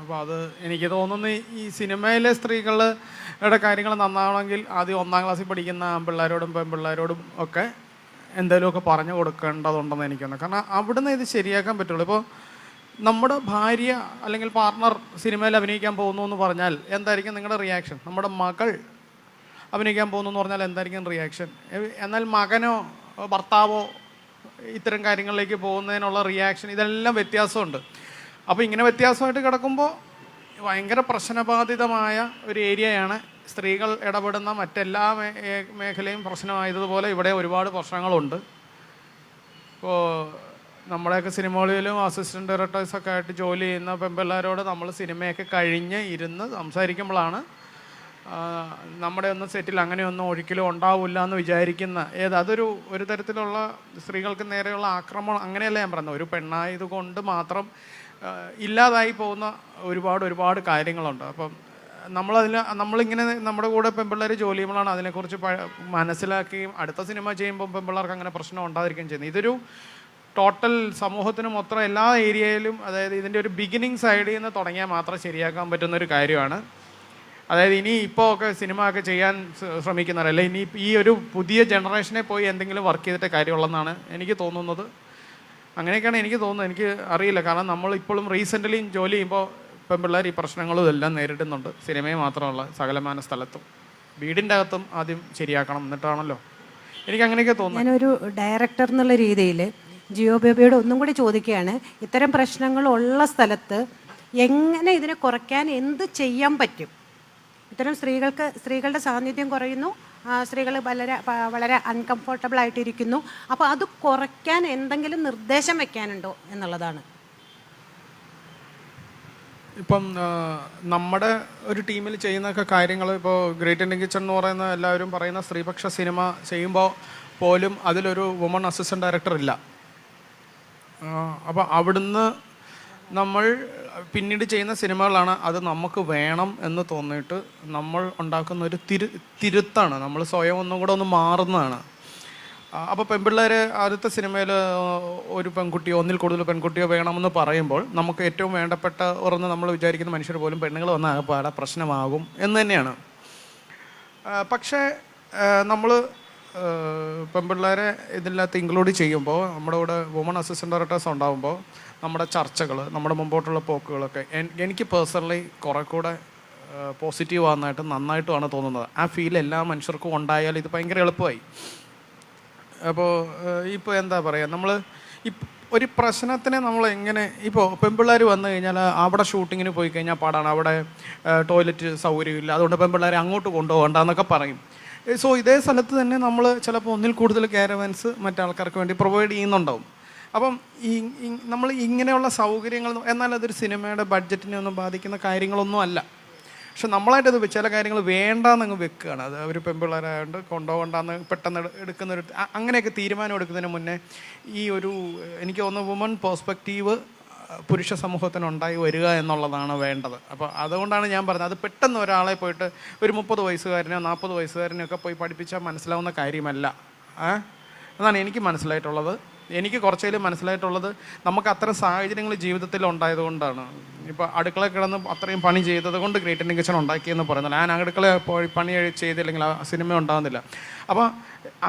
അപ്പോൾ അത് എനിക്ക് തോന്നുന്നു ഈ സിനിമയിലെ സ്ത്രീകളുടെ കാര്യങ്ങൾ നന്നാവണമെങ്കിൽ ആദ്യം ഒന്നാം ക്ലാസ്സിൽ പഠിക്കുന്ന ആൺപിള്ളേരോടും പെൺപിള്ളേരോടും ഒക്കെ എന്തെങ്കിലുമൊക്കെ പറഞ്ഞു കൊടുക്കേണ്ടതുണ്ടെന്ന് എനിക്ക് തോന്നുന്നു. കാരണം അവിടുന്ന് ഇത് ശരിയാക്കാൻ പറ്റുള്ളൂ. ഇപ്പോൾ നമ്മുടെ ഭാര്യ അല്ലെങ്കിൽ പാർട്ണർ സിനിമയിൽ അഭിനയിക്കാൻ പോകുന്നു എന്ന് പറഞ്ഞാൽ എന്തായിരിക്കും നിങ്ങളുടെ റിയാക്ഷൻ നമ്മുടെ മകൾ അഭിനയിക്കാൻ പോകുന്നു എന്ന് പറഞ്ഞാൽ എന്തായിരിക്കും റിയാക്ഷൻ എന്നാൽ മകനോ ഭർത്താവോ ഇത്തരം കാര്യങ്ങളിലേക്ക് പോകുന്നതിനുള്ള റിയാക്ഷൻ ഇതെല്ലാം വ്യത്യാസമുണ്ട്. അപ്പോൾ ഇങ്ങനെ വ്യത്യാസമായിട്ട് കിടക്കുമ്പോൾ ഭയങ്കര പ്രശ്നബാധിതമായ ഒരു ഏരിയയാണ്. സ്ത്രീകൾ ഇടപെടുന്ന മറ്റെല്ലാ മേഖലയും പ്രശ്നമായതുപോലെ ഇവിടെ ഒരുപാട് പ്രശ്നങ്ങളുണ്ട്. ഇപ്പോൾ നമ്മുടെയൊക്കെ സിനിമകളിലും അസിസ്റ്റന്റ് ഡയറക്ടേഴ്സൊക്കെ ആയിട്ട് ജോലി ചെയ്യുന്ന പെമ്പിള്ളേരോട് നമ്മൾ സിനിമയൊക്കെ കഴിഞ്ഞ് ഇരുന്ന് സംസാരിക്കുമ്പോഴാണ് നമ്മുടെ ഒന്നും സെറ്റിൽ അങ്ങനെയൊന്നും ഒരിക്കലും ഉണ്ടാവില്ല എന്ന് വിചാരിക്കുന്ന ഏത് അതൊരു ഒരു തരത്തിലുള്ള സ്ത്രീകൾക്ക് നേരെയുള്ള ആക്രമണം അങ്ങനെയല്ല ഞാൻ പറഞ്ഞത്? ഒരു പെണ്ണായത് കൊണ്ട് മാത്രം ഇല്ലാതായി പോകുന്ന ഒരുപാട് ഒരുപാട് കാര്യങ്ങളുണ്ട്. അപ്പം നമ്മളതിൽ നമ്മളിങ്ങനെ നമ്മുടെ കൂടെ പെൺപിള്ളേർ ജോലി ചെയ്യുമ്പോഴാണ് അതിനെക്കുറിച്ച് മനസ്സിലാക്കുകയും അടുത്ത സിനിമ ചെയ്യുമ്പോൾ പെൺപിള്ളേർക്ക് അങ്ങനെ പ്രശ്നം ഉണ്ടാതിരിക്കുകയും ചെയ്യുന്നത്. ഇതൊരു ടോട്ടൽ സമൂഹത്തിന് മൊത്തം എല്ലാ ഏരിയയിലും അതായത് ഇതിന്റെ ഒരു ബിഗിനിങ് സൈഡിൽ നിന്ന് തുടങ്ങിയാൽ മാത്രം ശരിയാക്കാൻ പറ്റുന്ന ഒരു കാര്യമാണ്. അതായത് ഇനി ഇപ്പോൾ ഒക്കെ സിനിമ ഒക്കെ ചെയ്യാൻ ശ്രമിക്കുന്നവരല്ലേ ഇനി ഈ ഒരു പുതിയ ജനറേഷനെ പോയി എന്തെങ്കിലും വർക്ക് ചെയ്തിട്ട് കാര്യമുള്ളതെന്നാണ് എനിക്ക് തോന്നുന്നത്. അങ്ങനെയൊക്കെയാണ് എനിക്ക് തോന്നുന്നത്. എനിക്ക് അറിയില്ല. കാരണം നമ്മൾ ഇപ്പോഴും റീസെന്റ്ലി ജോലി ചെയ്യുമ്പോൾ പെൺപിള്ളേർ ഈ പ്രശ്നങ്ങളും ഇതെല്ലാം നേരിടുന്നുണ്ട്. സിനിമയെ മാത്രമല്ല സകലമാന സ്ഥലത്തും. വീടിന്റെ അകത്തും ആദ്യം ശരിയാക്കണം എന്നിട്ടാണല്ലോ. എനിക്ക് അങ്ങനെയൊക്കെ തോന്നുന്നു ഞാനൊരു ഡയറക്ടർ എന്നുള്ള രീതിയിൽ ജിയോ ബേബിയോട് ഒന്നും കൂടി ചോദിക്കുകയാണ്. ഇത്തരം പ്രശ്നങ്ങളുള്ള സ്ഥലത്ത് എങ്ങനെ ഇതിനെ കുറയ്ക്കാൻ എന്ത് ചെയ്യാൻ പറ്റും? ഇത്തരം സ്ത്രീകൾക്ക് സ്ത്രീകളുടെ സാന്നിധ്യം കുറയുന്നു. സ്ത്രീകൾ വളരെ വളരെ അൺകംഫർട്ടബിൾ ആയിട്ടിരിക്കുന്നു. അപ്പോൾ അത് കുറയ്ക്കാൻ എന്തെങ്കിലും നിർദ്ദേശം വെക്കാനുണ്ടോ എന്നുള്ളതാണ്. ഇപ്പം നമ്മുടെ ഒരു ടീമിൽ ചെയ്യുന്നൊക്കെ കാര്യങ്ങൾ ഇപ്പോൾ ഗ്രേറ്റ് ഇന്ത്യൻ കിച്ചൺ എന്ന് പറയുന്ന എല്ലാവരും പറയുന്ന സ്ത്രീപക്ഷ സിനിമ ചെയ്യുമ്പോൾ പോലും അതിലൊരു വുമൺ അസിസ്റ്റന്റ് ഡയറക്ടർ ഇല്ല. അപ്പോൾ അവിടുന്ന് നമ്മൾ പിന്നീട് ചെയ്യുന്ന സിനിമകളാണ് അത് നമുക്ക് വേണം എന്ന് തോന്നിയിട്ട് നമ്മൾ ഉണ്ടാക്കുന്ന ഒരു തിരു തിരുത്താണ്. നമ്മൾ സ്വയം ഒന്നും കൂടെ ഒന്ന് മാറുന്നതാണ്. അപ്പോൾ പെൺപിള്ളേർ ആദ്യത്തെ സിനിമയിൽ ഒരു പെൺകുട്ടിയോ ഒന്നിൽ കൂടുതൽ പെൺകുട്ടിയോ വേണമെന്ന് പറയുമ്പോൾ നമുക്ക് ഏറ്റവും വേണ്ടപ്പെട്ട ഉറന്ന് നമ്മൾ വിചാരിക്കുന്ന മനുഷ്യർ പോലും പെണ്ണുങ്ങൾ വന്ന പാട പ്രശ്നമാകും എന്ന് തന്നെയാണ്. പക്ഷേ നമ്മൾ പെൺപിള്ളേരെ ഇതിനകത്ത് ഇൻക്ലൂഡ് ചെയ്യുമ്പോൾ നമ്മുടെ കൂടെ വുമൺ അസിസ്റ്റന്റ് ഡയറക്ടേഴ്സ് ഉണ്ടാകുമ്പോൾ നമ്മുടെ ചർച്ചകൾ നമ്മുടെ മുമ്പോട്ടുള്ള പോക്കുകളൊക്കെ എനിക്ക് പേഴ്സണലി കുറെ കൂടെ പോസിറ്റീവ് ആകുന്നതായിട്ട് നന്നായിട്ടുമാണ് തോന്നുന്നത്. ആ ഫീൽ എല്ലാ മനുഷ്യർക്കും ഉണ്ടായാൽ ഇത് ഭയങ്കര എളുപ്പമായി. അപ്പോൾ ഇപ്പോൾ എന്താ പറയുക നമ്മൾ ഇപ്പം ഒരു പ്രശ്നത്തിനെ നമ്മൾ എങ്ങനെ ഇപ്പോൾ പെൺപിള്ളേർ വന്നു കഴിഞ്ഞാൽ അവിടെ ഷൂട്ടിങ്ങിന് പോയി കഴിഞ്ഞാൽ പാടാണ്. അവിടെ ടോയ്ലറ്റ് സൗകര്യമില്ല. അതുകൊണ്ട് പെൺപിള്ളേരെ അങ്ങോട്ട് കൊണ്ടുപോകണ്ട എന്നൊക്കെ പറയും സോ ഇതേ സ്ഥലത്ത് തന്നെ നമ്മൾ ചിലപ്പോൾ ഒന്നിൽ കൂടുതൽ ക്യാരവൻസ് മറ്റാൾക്കാർക്ക് വേണ്ടി പ്രൊവൈഡ് ചെയ്യുന്നുണ്ടാവും. അപ്പം ഈ നമ്മൾ ഇങ്ങനെയുള്ള സൗകര്യങ്ങൾ എന്നാൽ അതൊരു സിനിമയുടെ ബഡ്ജറ്റിനെ ഒന്നും ബാധിക്കുന്ന കാര്യങ്ങളൊന്നും അല്ല. പക്ഷെ നമ്മളായിട്ട് അത് ചില കാര്യങ്ങൾ വേണ്ടാന്നങ്ങ് വെക്കുകയാണ്. അത് അവർ കൊണ്ടോ കൊണ്ടുപോകണ്ടെന്ന് പെട്ടെന്ന് എടു- എടുക്കുന്ന ഒരു അങ്ങനെയൊക്കെ തീരുമാനം എടുക്കുന്നതിന് മുന്നേ ഈ ഒരു എനിക്ക് തോന്നുന്ന വുമൺ പേഴ്സ്പെക്റ്റീവ് പുരുഷ സമൂഹത്തിന് ഉണ്ടായി വരിക എന്നുള്ളതാണ് വേണ്ടത്. അപ്പോൾ അതുകൊണ്ടാണ് ഞാൻ പറഞ്ഞത്. അത് പെട്ടെന്ന് ഒരാളെ പോയിട്ട് ഒരു മുപ്പത് വയസ്സുകാരനോ നാൽപ്പത് വയസ്സുകാരനോ ഒക്കെ പോയി പഠിപ്പിച്ചാൽ മനസ്സിലാവുന്ന കാര്യമല്ല. അതാണ് എനിക്ക് മനസ്സിലായിട്ടുള്ളത്. എനിക്ക് കുറച്ചേലും മനസ്സിലായിട്ടുള്ളത് നമുക്ക് അത്തരം സാഹചര്യങ്ങൾ ജീവിതത്തിൽ ഉണ്ടായതുകൊണ്ടാണ്. ഇപ്പോൾ അടുക്കള കിടന്ന് അത്രയും പണി ചെയ്തത് കൊണ്ട് ഗ്രേറ്റ് കിച്ചൺ ഉണ്ടാക്കിയെന്ന് പറയുന്നത്. ഞാൻ അടുക്കള പോയി പണി ചെയ്തില്ലെങ്കിൽ ആ സിനിമ ഉണ്ടാകുന്നില്ല. അപ്പോൾ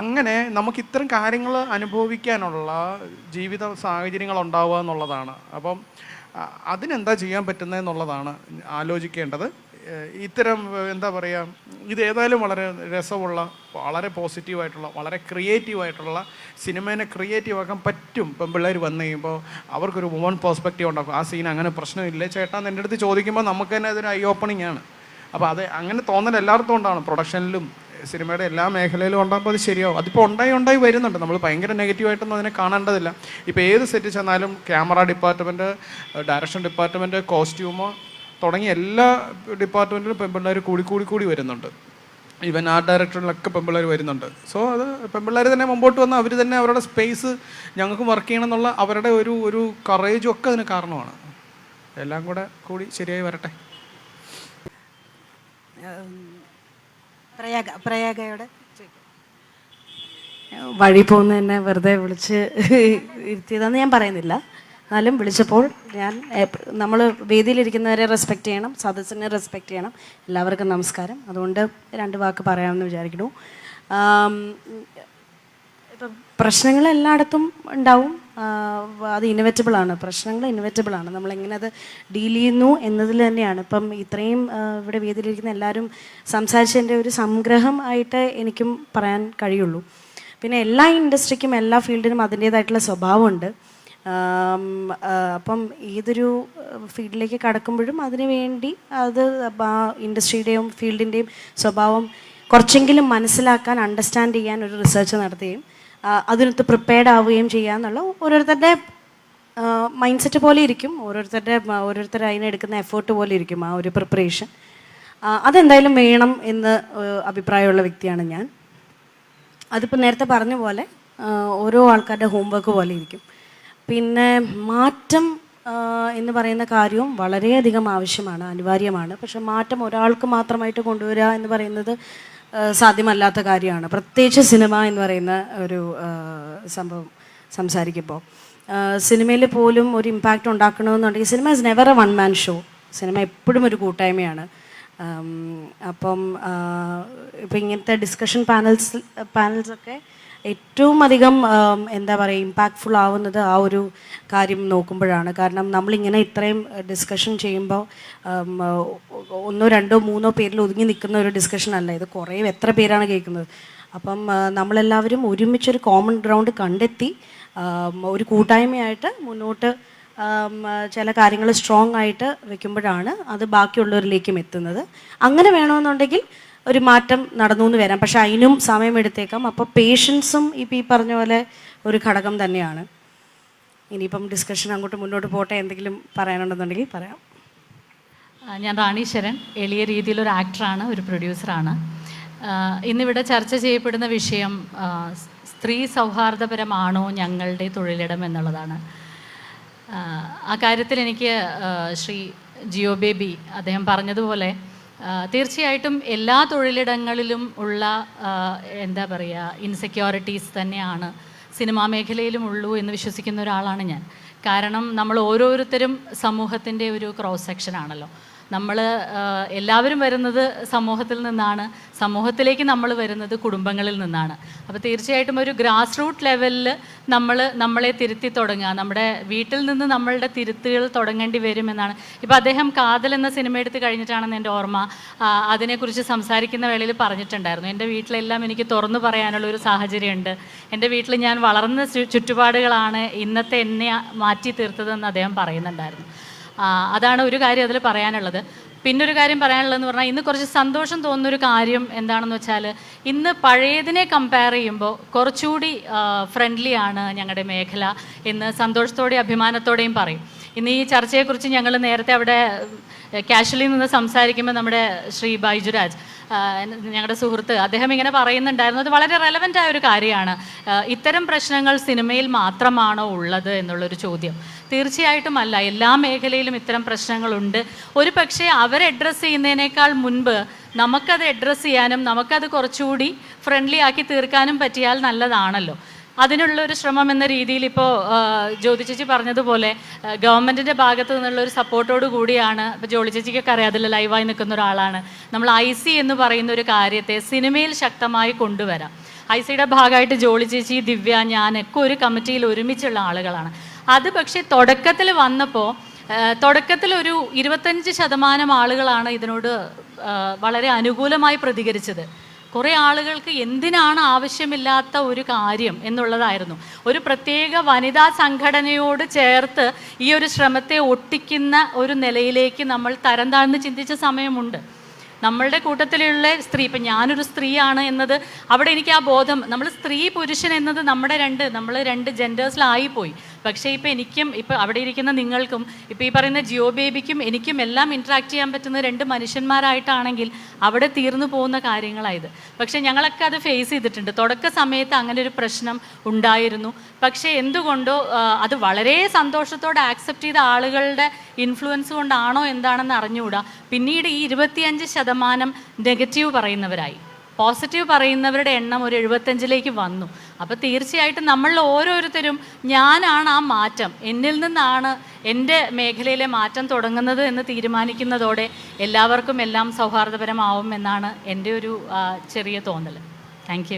അങ്ങനെ നമുക്ക് ഇത്തരം കാര്യങ്ങൾ അനുഭവിക്കാനുള്ള ജീവിത സാഹചര്യങ്ങൾ ഉണ്ടാവുക എന്നുള്ളതാണ്. അപ്പം അതിനെന്താ ചെയ്യാൻ പറ്റുന്നത് എന്നുള്ളതാണ് ആലോചിക്കേണ്ടത്. ഇത്തരം എന്താ പറയുക ഇത് ഏതായാലും വളരെ രസമുള്ള വളരെ പോസിറ്റീവായിട്ടുള്ള വളരെ ക്രിയേറ്റീവായിട്ടുള്ള സിനിമേനെ ക്രിയേറ്റീവ് ആക്കാൻ പറ്റും പിള്ളേർ വന്നു കഴിയുമ്പോൾ അവർക്കൊരു വുമൺ പേഴ്സ്പെക്റ്റീവ് ഉണ്ടാക്കും. ആ സീൻ അങ്ങനെ പ്രശ്നമില്ല. ചേട്ടാ എന്റെ അടുത്ത് ചോദിക്കുമ്പോൾ നമുക്ക് തന്നെ അതൊരു ഐ ഓപ്പണിംഗ് ആണ്. അപ്പോൾ അത് അങ്ങനെ തോന്നൽ എല്ലായിടത്തും ഉണ്ടാണ് പ്രൊഡക്ഷനിലും സിനിമയുടെ എല്ലാ മേഖലയിലും ഉണ്ടാകുമ്പോൾ അത് ശരിയാവും. അതിപ്പോൾ ഉണ്ടായി ഉണ്ടായി വരുന്നുണ്ട്. നമ്മൾ ഭയങ്കര നെഗറ്റീവായിട്ടൊന്നും അതിനെ കാണേണ്ടതില്ല. ഇപ്പോൾ ഏത് സെറ്റ് ചെന്നാലും camera department direction department costume തുടങ്ങിയ എല്ലാ ഡിപ്പാർട്ട്മെന്റിലും പെൺപിള്ളേർ കൂടി കൂടി കൂടി വരുന്നുണ്ട്. ഈവൻ ആർട്ട് ഡയറക്ടറിലൊക്കെ പെൺപിള്ളേർ വരുന്നുണ്ട്. സോ അത് പെൺപിള്ളേർ തന്നെ മുമ്പോട്ട് വന്ന് അവർ തന്നെ അവരുടെ സ്പേസ് ഞങ്ങൾക്ക് വർക്ക് ചെയ്യണം എന്നുള്ള അവരുടെ ഒരു ഒരു കറേജും ഒക്കെ അതിന് കാരണമാണ്. എല്ലാം കൂടെ കൂടി ശരിയായി വരട്ടെ. പ്രയാഗ വഴി പോകുന്ന തന്നെ വെറുതെ വിളിച്ച് ഇരുത്തിയതാന്ന് ഞാൻ പറയുന്നില്ല. എന്നാലും വിളിച്ചപ്പോൾ ഞാൻ നമ്മൾ വേദിയിലിരിക്കുന്നവരെ റെസ്പെക്റ്റ് ചെയ്യണം സദസ്സിനെ റെസ്പെക്റ്റ് ചെയ്യണം. എല്ലാവർക്കും നമസ്കാരം. അതുകൊണ്ട് രണ്ട് വാക്ക് പറയാമെന്ന് വിചാരിക്കുന്നു. ഇപ്പം പ്രശ്നങ്ങൾ എല്ലായിടത്തും ഉണ്ടാവും. അത് ഇന്നവേറ്റബിളാണ് പ്രശ്നങ്ങൾ ഇന്നവേറ്റബിളാണ് നമ്മൾ എങ്ങനെ അത് ഡീൽ ചെയ്യുന്നു എന്നതിൽ തന്നെയാണ്. ഇപ്പം ഇത്രയും ഇവിടെ വേദിയിലിരിക്കുന്ന എല്ലാവരും സംസാരിച്ചതിന്റെ ഒരു സംഗ്രഹം ആയിട്ട് എനിക്കും പറയാൻ കഴിയുള്ളൂ. പിന്നെ എല്ലാ ഇൻഡസ്ട്രിക്കും എല്ലാ ഫീൽഡിനും അതിന്റേതായിട്ടുള്ള സ്വഭാവമുണ്ട്. അപ്പം ഏതൊരു ഫീൽഡിലേക്ക് കടക്കുമ്പോഴും അതിനു വേണ്ടി അത് ഇൻഡസ്ട്രിയുടെയും ഫീൽഡിന്റെയും സ്വഭാവം കുറച്ചെങ്കിലും മനസ്സിലാക്കാൻ അണ്ടർസ്റ്റാൻഡ് ചെയ്യാൻ ഒരു റിസർച്ച് നടത്തുകയും അതിനകത്ത് പ്രിപ്പയർഡ് ആവുകയും ചെയ്യുക എന്നുള്ള ഓരോരുത്തരുടെ മൈൻഡ് സെറ്റ് പോലെ ഇരിക്കും. ഓരോരുത്തരുടെ ഓരോരുത്തർ അതിനെടുക്കുന്ന എഫേർട്ട് പോലെ ഇരിക്കും ആ ഒരു പ്രിപ്പറേഷൻ അതെന്തായാലും വേണം എന്ന് അഭിപ്രായമുള്ള വ്യക്തിയാണ് ഞാൻ. അതിപ്പോൾ നേരത്തെ പറഞ്ഞ പോലെ ഓരോ ആൾക്കാരുടെ ഹോംവർക്ക് പോലെ ഇരിക്കും. പിന്നെ മാറ്റം എന്ന് പറയുന്ന കാര്യവും വളരെയധികം ആവശ്യമാണ് അനിവാര്യമാണ്. പക്ഷെ മാറ്റം ഒരാൾക്ക് മാത്രമായിട്ട് കൊണ്ടുവരിക എന്ന് പറയുന്നത് സാധ്യമല്ലാത്ത കാര്യമാണ്. പ്രത്യേകിച്ച് സിനിമ എന്ന് പറയുന്ന ഒരു സംഭവം സംസാരിക്കുമ്പോൾ. സിനിമയിൽ പോലും ഒരു impact ഉണ്ടാക്കണമെന്നുണ്ടെങ്കിൽ cinema is never a one man show cinema എപ്പോഴും ഒരു കൂട്ടായ്മയാണ്. അപ്പം ഇപ്പം ഇങ്ങനത്തെ ഡിസ്കഷൻ പാനൽസ് പാനൽസൊക്കെ ഏറ്റവും അധികം എന്താ പറയുക ഇമ്പാക്റ്റ്ഫുൾ ആവുന്നത് ആ ഒരു കാര്യം നോക്കുമ്പോഴാണ്. കാരണം നമ്മളിങ്ങനെ ഇത്രയും ഡിസ്കഷൻ ചെയ്യുമ്പോൾ ഒന്നോ രണ്ടോ മൂന്നോ പേരിൽ ഒതുങ്ങി നിൽക്കുന്ന ഒരു ഡിസ്കഷൻ അല്ല. ഇത് കുറേ എത്ര പേരാണ് കേൾക്കുന്നത്? അപ്പം നമ്മളെല്ലാവരും ഒരുമിച്ചൊരു കോമൺ ഗ്രൗണ്ട് കണ്ടെത്തി ഒരു കൂട്ടായ്മയായിട്ട് മുന്നോട്ട് ചില കാര്യങ്ങൾ സ്ട്രോങ് ആയിട്ട് വെക്കുമ്പോഴാണ് അത് ബാക്കിയുള്ളവരിലേക്കും എത്തുന്നത്. അങ്ങനെ വേണമെന്നുണ്ടെങ്കിൽ ഒരു മാറ്റം നടന്നു എന്ന് വരാം. പക്ഷെ അതിനും സമയമെടുത്തേക്കാം അപ്പോൾ പേഷ്യൻസും ഇപ്പം ഈ പറഞ്ഞ പോലെ ഒരു ഘടകം തന്നെയാണ്. ഇനിയിപ്പം ഡിസ്കഷൻ അങ്ങോട്ട് മുന്നോട്ട് പോട്ടെ എന്തെങ്കിലും പറയാനുണ്ടെന്നുണ്ടെങ്കിൽ പറയാം. ഞാൻ റാണീശ്വരൻ എളിയ രീതിയിലൊരു ആക്ടറാണ് ഒരു പ്രൊഡ്യൂസറാണ് ഇന്നിവിടെ ചർച്ച ചെയ്യപ്പെടുന്ന വിഷയം സ്ത്രീ സൗഹാർദ്ദപരമാണോ ഞങ്ങളുടെ തൊഴിലിടം എന്നുള്ളതാണ്. ആ, കാര്യത്തിൽ എനിക്ക് ശ്രീ ജിയോ ബേബി അദ്ദേഹം പറഞ്ഞതുപോലെ തീർച്ചയായിട്ടും എല്ലാ തൊഴിലിടങ്ങളിലും ഉള്ള എന്താ പറയുക ഇൻസെക്യൂരിറ്റീസ് തന്നെയാണ് സിനിമാ മേഖലയിലും ഉള്ളൂ എന്ന് വിശ്വസിക്കുന്ന ഒരാളാണ് ഞാൻ. കാരണം നമ്മൾ ഓരോരുത്തരും സമൂഹത്തിന്റെ ഒരു ക്രോസ് സെക്ഷൻ ആണല്ലോ. നമ്മൾ എല്ലാവരും വരുന്നത് സമൂഹത്തിൽ നിന്നാണ്. സമൂഹത്തിലേക്ക് നമ്മൾ വരുന്നത് കുടുംബങ്ങളിൽ നിന്നാണ്. അപ്പോൾ തീർച്ചയായിട്ടും ഒരു ഗ്രാസ് റൂട്ട് ലെവലിൽ നമ്മൾ നമ്മളെ തിരുത്തി തുടങ്ങുക. നമ്മുടെ വീട്ടിൽ നിന്ന് നമ്മളുടെ തിരുത്തുകൾ തുടങ്ങേണ്ടി വരുമെന്നാണ് ഇപ്പോൾ അദ്ദേഹം കാതൽ എന്ന സിനിമ എടുത്ത് കഴിഞ്ഞിട്ടാണെന്ന് എന്റെ ഓർമ്മ. അതിനെക്കുറിച്ച് സംസാരിക്കുന്ന വേളയിൽ പറഞ്ഞിട്ടുണ്ടായിരുന്നു. എന്റെ വീട്ടിലെല്ലാം എനിക്ക് തുറന്നു പറയാനുള്ള ഒരു സാഹചര്യമുണ്ട്. എന്റെ വീട്ടിൽ ഞാൻ വളർന്ന ചുറ്റുപാടുകളാണ് ഇന്നത്തെ എന്നെ മാറ്റി തീർത്തതെന്ന് അദ്ദേഹം പറയുന്നുണ്ടായിരുന്നു. അതാണ് ഒരു കാര്യം അതിൽ പറയാനുള്ളത്. പിന്നെ ഒരു കാര്യം പറയാനുള്ളതെന്ന് പറഞ്ഞാൽ ഇന്ന് കുറച്ച് സന്തോഷം തോന്നുന്ന ഒരു കാര്യം എന്താണെന്ന് വെച്ചാൽ ഇന്ന് പഴയതിനെ കമ്പയർ ചെയ്യുമ്പോൾ കുറച്ചുകൂടി ഫ്രണ്ട്ലി ആണ് ഞങ്ങളുടെ മേഖല എന്ന് സന്തോഷത്തോടെയും അഭിമാനത്തോടെയും പറയും. ഇന്ന് ഈ ചർച്ചയെക്കുറിച്ച് ഞങ്ങൾ നേരത്തെ അവിടെ കാഷ്വലി നിന്ന് സംസാരിക്കുമ്പോൾ നമ്മുടെ ശ്രീ ബൈജുരാജ് ഞങ്ങളുടെ സുഹൃത്ത് അദ്ദേഹം ഇങ്ങനെ പറയുന്നുണ്ടായിരുന്നു. അത് വളരെ റെലവന്റ് ആയ ഒരു കാര്യമാണ് ഇത്തരം പ്രശ്നങ്ങൾ സിനിമയിൽ മാത്രമാണോ ഉള്ളത് എന്നുള്ളൊരു ചോദ്യം. തീർച്ചയായിട്ടും അല്ല. എല്ലാ മേഖലയിലും ഇത്തരം പ്രശ്നങ്ങളുണ്ട്. ഒരു പക്ഷേ അവരെ അഡ്രസ്സ് ചെയ്യുന്നതിനേക്കാൾ മുൻപ് നമുക്കത് അഡ്രസ്സ് ചെയ്യാനും നമുക്കത് കുറച്ചുകൂടി ഫ്രണ്ട്ലി ആക്കി തീർക്കാനും പറ്റിയാൽ നല്ലതാണല്ലോ. അതിനുള്ള ഒരു ശ്രമം എന്ന രീതിയിൽ ഇപ്പോൾ ജ്യോതി ചേച്ചി പറഞ്ഞതുപോലെ ഗവൺമെന്റിന്റെ ഭാഗത്തു നിന്നുള്ള ഒരു സപ്പോർട്ടോട് കൂടിയാണ് ഇപ്പോൾ ജോളി ചേച്ചിക്കൊക്കെ അറിയാം അതിൽ ലൈവായി നിൽക്കുന്ന ഒരാളാണ്. നമ്മൾ ഐ സി എന്ന് പറയുന്ന ഒരു കാര്യത്തെ സിനിമയിൽ ശക്തമായി കൊണ്ടുവരാം. ഐ സിയുടെ ഭാഗമായിട്ട് ജോളി ചേച്ചി ദിവ്യ ഞാനൊക്കെ ഒരു കമ്മിറ്റിയിൽ ഒരുമിച്ചുള്ള ആളുകളാണ്. അത് പക്ഷേ തുടക്കത്തിൽ വന്നപ്പോൾ തുടക്കത്തിൽ ഒരു ഇരുപത്തഞ്ച് ശതമാനം ആളുകളാണ് ഇതിനോട് വളരെ അനുകൂലമായി പ്രതികരിച്ചത്. കുറേ ആളുകൾക്ക് എന്തിനാണ് ആവശ്യമില്ലാത്ത ഒരു കാര്യം എന്നുള്ളതായിരുന്നു. ഒരു പ്രത്യേക വനിതാ സംഘടനയോട് ചേർത്ത് ഈ ഒരു ശ്രമത്തെ ഒട്ടിക്കുന്ന ഒരു നിലയിലേക്ക് നമ്മൾ തരം താഴ്ന്ന് ചിന്തിച്ച സമയമുണ്ട്. നമ്മളുടെ കൂട്ടത്തിലുള്ള സ്ത്രീ ഇപ്പം ഞാനൊരു സ്ത്രീയാണ് എന്നത് അവിടെ എനിക്ക് ആ ബോധം നമ്മൾ സ്ത്രീ പുരുഷൻ എന്നത് നമ്മുടെ രണ്ട് നമ്മൾ രണ്ട് ജെൻഡേഴ്സിലായിപ്പോയി പക്ഷേ ഇപ്പം എനിക്കും ഇപ്പം അവിടെ ഇരിക്കുന്ന നിങ്ങൾക്കും ഇപ്പം ഈ പറയുന്ന ജിയോ ബേബിക്കും എനിക്കും എല്ലാം ഇൻട്രാക്ട് ചെയ്യാൻ പറ്റുന്ന രണ്ട് മനുഷ്യന്മാരായിട്ടാണെങ്കിൽ അവിടെ തീർന്നു പോകുന്ന കാര്യങ്ങളായത് പക്ഷേ ഞങ്ങളൊക്കെ അത് ഫേസ് ചെയ്തിട്ടുണ്ട്. തുടക്ക സമയത്ത് അങ്ങനെ ഒരു പ്രശ്നം ഉണ്ടായിരുന്നു. പക്ഷേ എന്തുകൊണ്ടോ അത് വളരെ സന്തോഷത്തോടെ ആക്സെപ്റ്റ് ചെയ്ത ആളുകളുടെ ഇൻഫ്ലുവൻസ് കൊണ്ടാണോ എന്താണെന്ന് അറിഞ്ഞുകൂടാ. പിന്നീട് ഈ ഇരുപത്തിയഞ്ച് ശതമാനം നെഗറ്റീവ് പറയുന്നവരായി. പോസിറ്റീവ് പറയുന്നവരുടെ എണ്ണം ഒരു എഴുപത്തഞ്ചിലേക്ക് വന്നു. അപ്പോൾ തീർച്ചയായിട്ടും നമ്മൾ ഓരോരുത്തരും ഞാനാണ് ആ മാറ്റം. എന്നിൽ നിന്നാണ് എന്റെ മേഖലയിലെ മാറ്റം തുടങ്ങുന്നത് എന്ന് തീരുമാനിക്കുന്നതോടെ എല്ലാവർക്കും എല്ലാം സൗഹാർദ്ദപരമാവും എന്നാണ് എന്റെ ഒരു ചെറിയ തോന്നൽ താങ്ക്